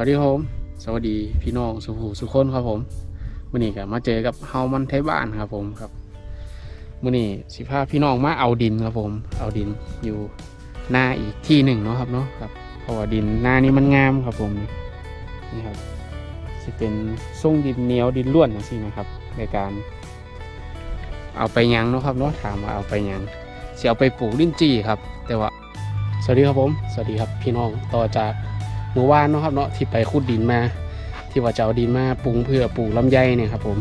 วัสดีครับผมสวัสดีพี่น้องสุภูสุคนครับผมมื่อนี้ก็มาเจอกับเฮามันไทยบ้านครับผมครับมื่อนี้สิพาพี่น้องมาเอาดินครับผม เอาดินอยู่หน้าอีกที่หนึ่งเนาะครับเนาะครับเพราะว่าดินหน้านี้มันงามครับผมนี่ครับจะเป็นส่งดินเหนียวดินล้วนอย่างนี้นะครับ ในการเอาไปยังเนาะครับเนาะถามว่าเอาไปยังสิเอาไปปลูกลิ้นจี่ครับ แต่ว่า สวัสดีครับผม สวัสดีครับพี่น้องต่อจาก เมื่อวานเนาะครับเนาะที่ไปขุดดินมา ที่ว่าจะเอาดินมาปรุงเพื่อปลูกลำไยเนี่ยครับ ผม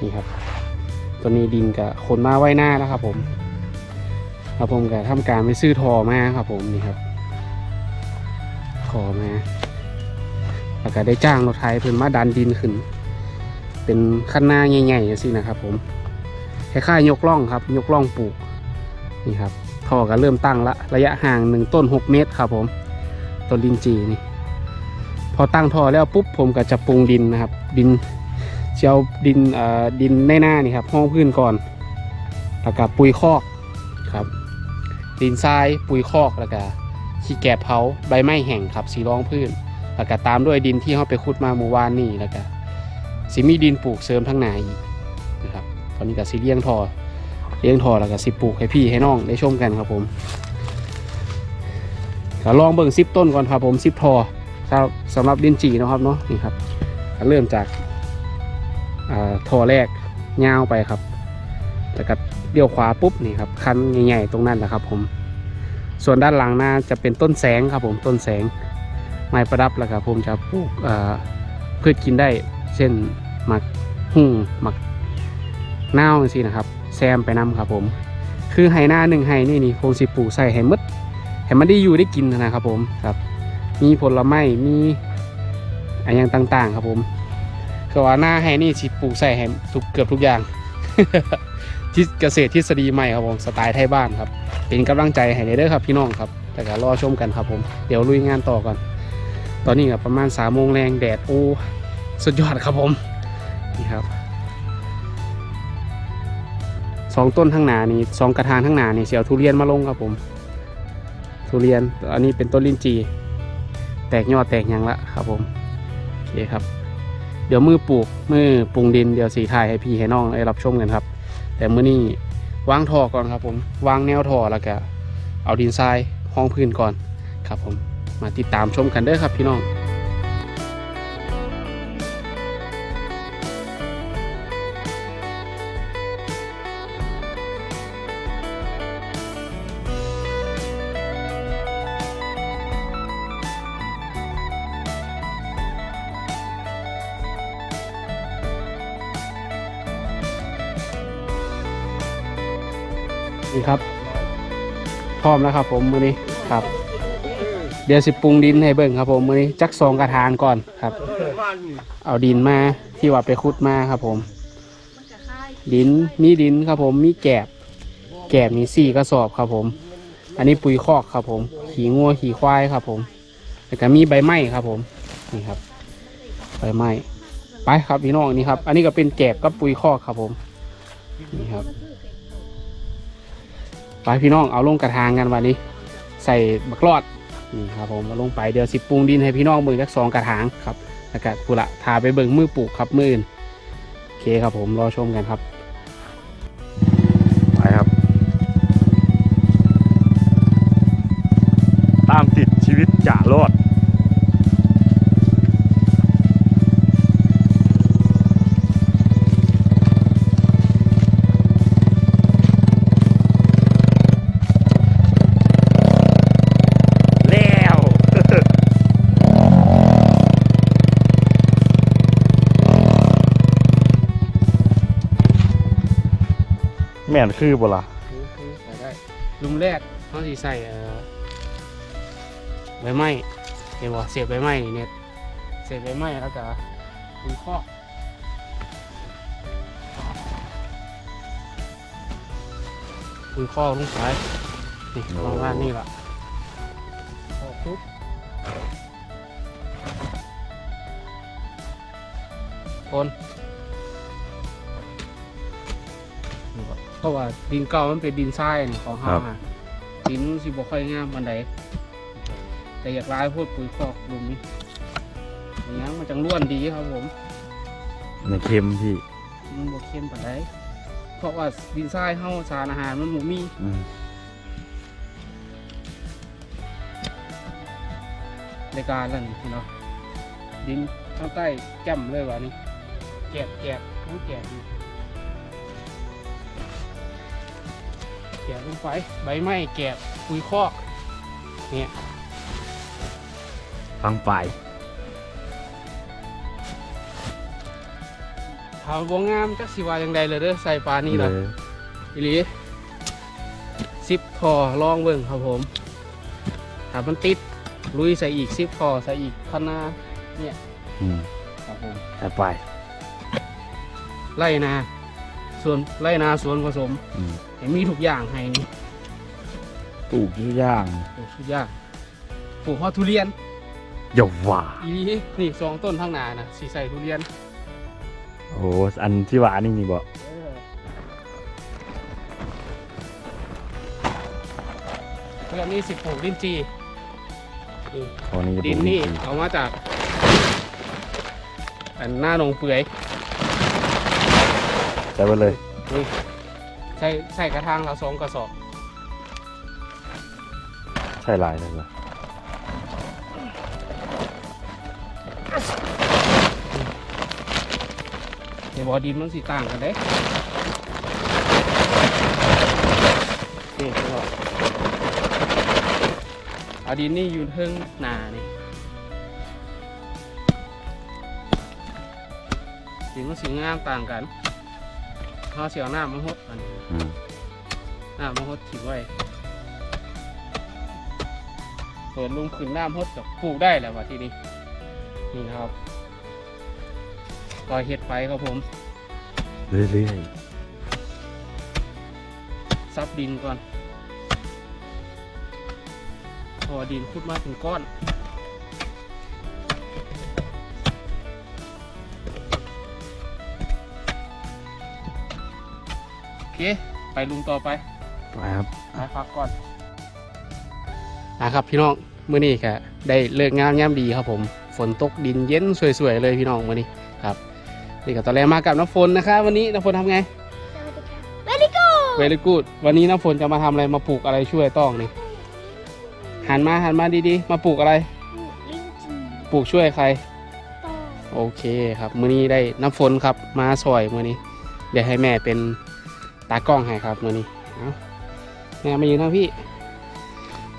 นี่ครับ ตัวนี้ดินกับคนมาไว้หน้าแล้วครับ ผม ครับผมก็ทำการไปซื้อทอมาครับ ผมนี่ครับทอมาแล้วก็ได้จ้างรถไถเพิ่นมาดันดินขึ้น เป็นขั้นหน้าใหญ่ๆสินะครับ ผมคล้ายๆยกล่องครับ ยกล่องปลูกนี่ครับท่อก็เริ่มตั้งละระยะห่างหนึ่งต้น6เมตรครับผม ต้นดินจีนี่ พอตั้งท่อแล้วปุ๊บผมก็จะปรุงดินนะครับ ดินเจียวดินเอ่อดินในหน้านี่ครับห้องพื้นก่อนแล้วก็ปุ๋ยคอกครับ ดินทรายปุ๋ยคอกแล้วก็ขี้แกะเผาใบไม้แห้งครับสีรองพื้น แล้วก็ตามด้วยดินที่เขาไปขุดมาเมื่อวานนี่แล้วก็สิมีดินปลูกเสริมทั้งหนาอีกนะครับตอนนี้ก็สิเลี้ยงท่อเลี้ยงทอแล้วก็สิปลูกให้พี่ให้น้องได้ชมกันครับผม ก็ลองเบิ่งซิปต้นก่อนครับผมซิปทอครับสำหรับดินจีนะครับเนาะนี่ครับเริ่มจากอ่าทอแรกยาวไปครับแล้วก็เลี้ยวขวาปุ๊บนี่ครับคันใหญ่ๆตรงนั้นแหละครับ ผม ส่วนด้านหลังหน้าจะเป็นต้นแสงครับ ผมต้นแสงไม้ประดับแล้วครับผมจะปลูกพืชกินได้เช่นหมักหุ่งหมักเน่าสินะครับ แซมไปนํครับผม คือไฮหน้าหนึ่งไฮนี่นี่ผมสิปลูกใส่ไฮมด ให้มันได้อยู่ได้กินนะครับผมครับ มีผลไม้มีอะไรอย่างต่าง ๆ ครับผมก็ว่าหน้าไฮนี่สิปลูกใส่ให้ทุกเกือบทุกอย่างที่เกษตรทฤษฎีใหม่ครับผมสไตล์ไทยบ้านครับ เป็นกำลังใจให้เด้อครับพี่น้องครับ แต่ก็รอชมกันครับผมเดี๋ยวลุยงานต่อก่อน ตอนนี้ก็ประมาณสามโมงแรงแดดโอ้สุดยอดครับผมนี่ครับสองต้นข้างหน้านี่สองกระถางข้างหน้านี่เสียวทุเรียนมาลงครับผม ทุเรียน อันนี้เป็นต้นลิ้นจี แตกยอดแตกยังละครับผมโอเคครับ เดี๋ยวมือปลูกมือปรุงดินเดี๋ยวสีถ่ายให้พี่ให้น้องได้รับชมกันครับ แต่มือนี้วางท่อก่อนครับผมวางแนวท่อแล้วก็เอาดินทรายห้องพื้นก่อนครับผมมาติดตามชมกันเด้อครับพี่น้อง นี่ครับ พร้อมแล้วครับ ผมมือนี้ครับ เดี๋ยวสิปรุงดินให้เบิ่งครับ ผมมือนี้จักสองกระถางก่อนครับ เอาดินมาที่ว่าไปขุดมาครับ ผม ดินมีดินครับ ผมมีแกบ แกบมีสี่กระสอบครับ ผม อันนี้ปุ๋ยคอกครับ ผม ขี่งัวขี่ควายครับ ผมแล้วก็มีใบไม้ครับ ผมนี่ครับ ใบไม้ไปครับพี่น้องนี่ครับ อันนี้ก็เป็นแกบกับปุ๋ยคอกครับ ผม นี่ครับ ไปพี่น้องเอาลงกระถางกันวันนี้ ใส่บักรอดนี่ครับผมเอาลงไปเดี๋ยวสิปรุงดินให้พี่น้องเบิ่งจักสองกระถางครับแล้วก็ปุระทาไปเบิ่งมือปลูกครับมืออื่นโอเคครับผมรอชมกันครับ แม่นคือบ่ล่ะคือคือใส่ได้ลุมแรกเขาสิใส่เอ่อใบไม้เห็นบ่เสียบใบไม้นี่เนี่ยเสียบใบไม้แล้วก็ปุ๋ยคอกปุ๋ยคอกลงไปนี่ประมาณนี้ล่ะพอปุ๊บคน เพราะว่าดินเก่ามันเป็นดินทรายนี่ของเฮาครับฮะดินมันสิบ่ค่อยงามปานใดแต่อยากลายพวกปุ๋ยคอกลุมนี้อย่างนั้นมันจังล้วนดีครับผม ในเค็มพี่มันบวเข้มปานใดเพราะว่าดินทรายเฮาสารอาหารมันบ่มีอืมในการนั่นพี่เนาะดินข้างใต้แก้มเลยว่ะนี่แกบแกบต้องแกบนี่ แกบลงไปใบไม้แกบปุยคอกเนี่ยฟังไปถามวงงามจักสิว่าอย่างใดเลยเด้อใส่ปลานี่เลนะยอีหลีซิปคอลองเบิ่งครับผมถ้ามันติดลุยใส่อีกซิปคอใส่อีกคันนาเนี่ยอืมครับผมแต่ไปไล่นา ส่วนไล่นาสวนผสมอืม เห็นมีทุกอย่างให้นี่ปลูกทุกอย่างปลูกทุกอย่างปลูกฮอดทุเรียนอย่าว่าอีหลีนี่สองต้นข้างหน้านะสีใส่ทุเรียนโอ้อันที่ว่านี่นี่บ่เออแล้วนี่สิปลูกดินจีนี่ตอนนี้จะปดิลูนกนี่จริงเอามาจากอันหน้าหนองเปื่อยๆ ใส่ไปเลยนี่ใส่ใส่กระถางเราสองกระสอบใช่ลายเลยล่ะในบ่อดินมันสีต่างกันเด้นี่คือว่าเอาดินนี่อยู่เทิงหนานี่ดินมันสีงามต่างกัน เขาเสียวหน้ามันหดอันนี้อืมหน้ามันหดถิ่ไว้เปิดลุมขึ้นหน้ามนหดกับปลูกได้แหละว่าที่นี่นี่ครับปล่อยเห็ดไปครับผมเรื่อยซับดินก่อนพอดินขุดมาถึงก้อน เค ไปลุงต่อไปๆไปครับไปพักก่อนนะครับพี่น้องมื้อนี้ก็ได้เลิกงามยามดีครับผม ฝนตกดินเย็นสวยๆเลยพี่น้องมื้อนี้ครับนี่ก็ตอนแรกมากับน้ำฝนนะครับวันนี้น้ำฝนทำไงเวลิโก้เวล y กูดวันนี้น้ำฝนจะมาทำอะไรมาปลูกอะไรช่วยต้องนี่หันมาหันมาดีๆ มาปลูกอะไรลิ้นจี่ปลูกช่วยใครต่อโอเคครับ มื้อนี้ได้น้ำฝนครับ มาซอยมื้อนี้ เดี๋ยวให้แม่เป็น ตากล้องให้ครับมื้อนี้เอาแม่มายืนทางพี่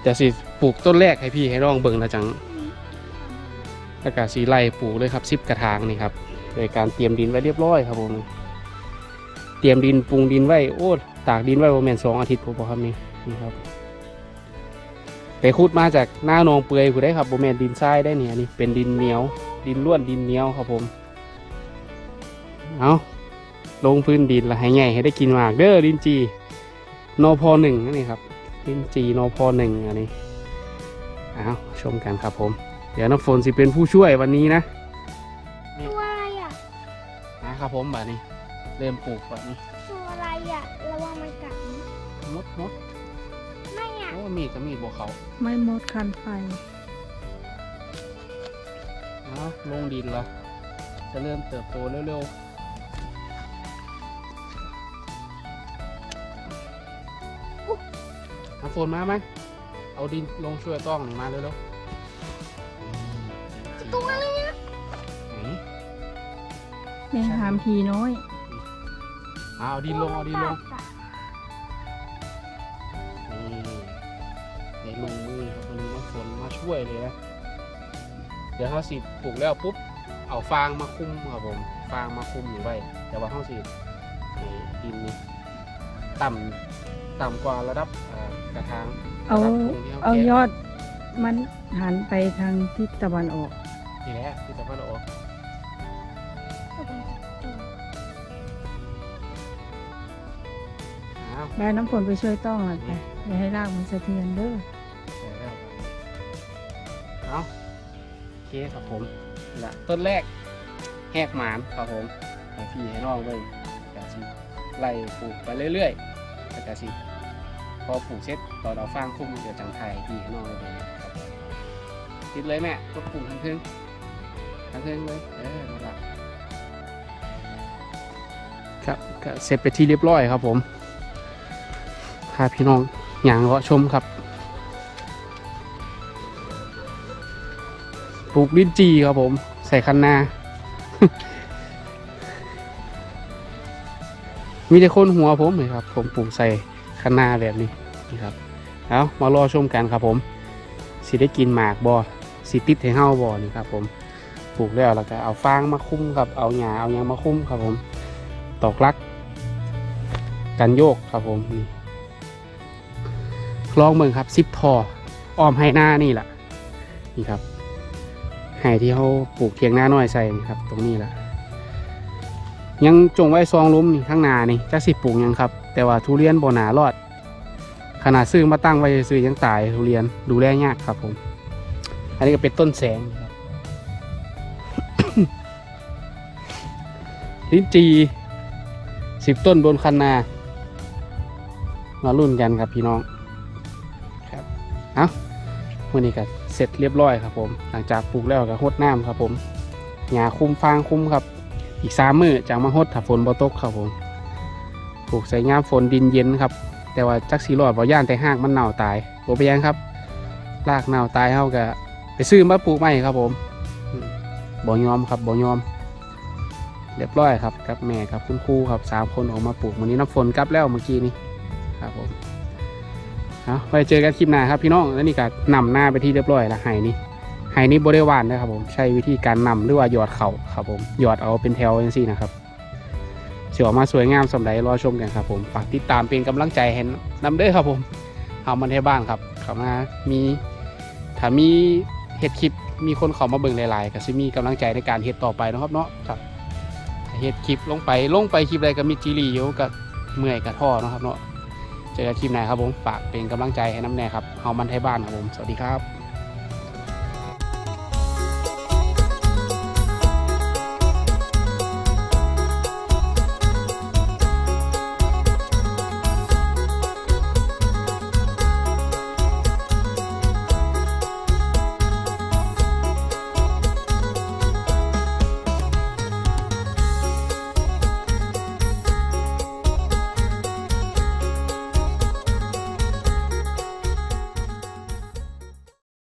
เดี๋ยวสิปลูกต้นแรกให้พี่ให้น้องเบิงแล้วจังแล้วก็สีไล่ปลูกเลยครับซิบกระถางนี่ครับโดยการเตรียมดินไว้เรียบร้อยครับผมเตรียมดินปรุงดินไว้โอ้ตากดินไว้ประมาณสองอาทิตย์ผมบอกครับนี่นี่ครับไปขุดมาจากหน้าหนองเปื่อยผู้ได้ครับโบแมนดินทรายได้เนี่ยนี่เป็นดินเหนียว ดินล้วนดินเหนียวครับผมเอา ลงพื้นดินและให้ใหญ่ให้ได้กินหมากเด้อดินจีนอพอหนึ่งนี่ครับดินจีนอพอหนึ่งอันนี้เอาชมกันครับผม เดี๋ยวน้ำฝนสิเป็นผู้ช่วยวันนี้นะตัวอะไรอะนะครับผมแบบนี้ เริ่มปลูกแบบนี้ตัวอะไรอะระวังมันกัดนะมดมดไม่อะโอ้มีดก็มีดบวกเขา ไม่มดคันไฟเอาลงดินละจะเริ่มเติบโตเร็วๆ ฝนมาไหมเอาดินลงช่วยต้องหน่อยมาเร็วๆตัวอะไรอะไหนแม่หามพีน้อยเอาดินลงเอาดินลงตัวกัดอะนี่ในลงมือครับวันนี้น้ำฝนมาช่วยเลยนะเดี๋ยวเขาสิปลูกแล้วปุ๊บเอาฟางมาคุมครับผมฟางมาคุมอยู่ไว้แต่ว่าเขาสิให้ดินนี่ต่ำต่ำกว่าระดับเอ่อ กระถางเอาระดับตรงที่เอาแกะยอดมันหันไปทางทิศตะวันออกนี่แหละที่ตะวันออกตัวกัดตัวอ้าวแม่น้ำฝนไปช่วยต้องหน่อยไปอย่าให้รากมันสะเทือนเด้อใส่แล้วเอาโอเคครับผมละต้นแรกแหกหมานครับผมให้พี่ให้น้องเลยกาสิไล่ปลูกไปเรื่อยๆแล้วกาสิ พอปลูกเสร็จตอนเราฟางคุ้มเดี๋ยวจังไทยพี่น้องเลยครับติดเลยแม่ก็ปลูกทั้งทึ่งทั้งเทิงเลยเออนั่นล่ะครับก็เสร็จไปที่เรียบร้อยครับผมพาพี่น้องอย่างเลาะชมครับปลูกลิ้นจีครับผม ใส่คันนา มีแต่คนหัวผมเลยครับ ผมปลูกใส่ คันนาแบบนี้นี่ครับเอามารอชมกันครับผมสิได้กินหมากบอสิติดให้เฮาบอนี่ครับผมปลูกแล้วแล้วก็เอาฟางมาคุ้มครับเอาหญ้าเอาหยังมาคุ้มครับผมตอกลัก กันโยกครับผมนี่ลองเบิ่งครับซิปทออ้อมให้หน้านี่แหละนี่ครับให้ที่เขาปลูกเทียงหน้าน้อยใส่นี่ครับ ตรงนี้แหละ ยังจงไว้ซองล้มนี่ข้างหน้านี่จักสิปลูกยังครับ แต่ว่าทุเรียนบ่หนารอด ขนาดซื้อมาตั้งไว้ซื้อยังตายทุเรียนดูแลยากครับผม อันนี้ก็เป็นต้นแสงครับลิ้นจีสิบต้นบนคันนา มารุ่นกันครับพี่น้องครับเอาวันนี้ก็เสร็จเรียบร้อยครับผม หลังจากปลูกแล้วก็หดน้ำครับผมหญ้าคุ้มฟางคุ้มครับ อีกสามมือจากมาหดถ้าฝนบ่ตกครับผมปลูกใส่ย่ามฝนดินเย็นครับ แต่ว่าจักสีรอดบ่ย่านแต่หากมันเน่าตายบ่ไปนหยังครับรากเน่าตายเฮาก็ไปซื้อมาปลูกใหม่ครับผมบ่ยอมครับบ่ยอม เรียบร้อยครับกับแม่ครับคุณครูครับสามคนออกมาปลูกวันนี้น้ำฝนกลับแล้วเมื่อกี้นี้ครับผมเอาไปเจอกันคลิปหน้าครับพี่น้องแล้วนี่ก็นำหน้าไปที่เรียบร้อยล้วไห้นี่ ไห้นี่บริวารนะครับผม ใช้วิธีการนำหรือว่าหยอดเข่าครับผมหยอดเอาเป็นแถวอย่างซี่นะครับเสียมาสวยงามสำหรับรอชมกันครับผมฝากติดตามเป็นกำลังใจให้นำเด้อครับผมเอามันให้บ้านครับเขามามีถ้ามีเห็ดคลิปมีคนเขามาเบิ่งหลายๆก็จะมีกำลังใจในการเฮ็ดต่อไปนะครับเนาะครับเฮ็ดคลิปลงไปลงไปคลิปอะไรก็มีจีรีอยู่กับเมื่อยกับท่อนะครับเนาะเจอกันคลิปไหนครับผมฝากเป็นกำลังใจให้น้ำแน่ครับเฮามันไทยบ้านครับผมสวัสดีครับ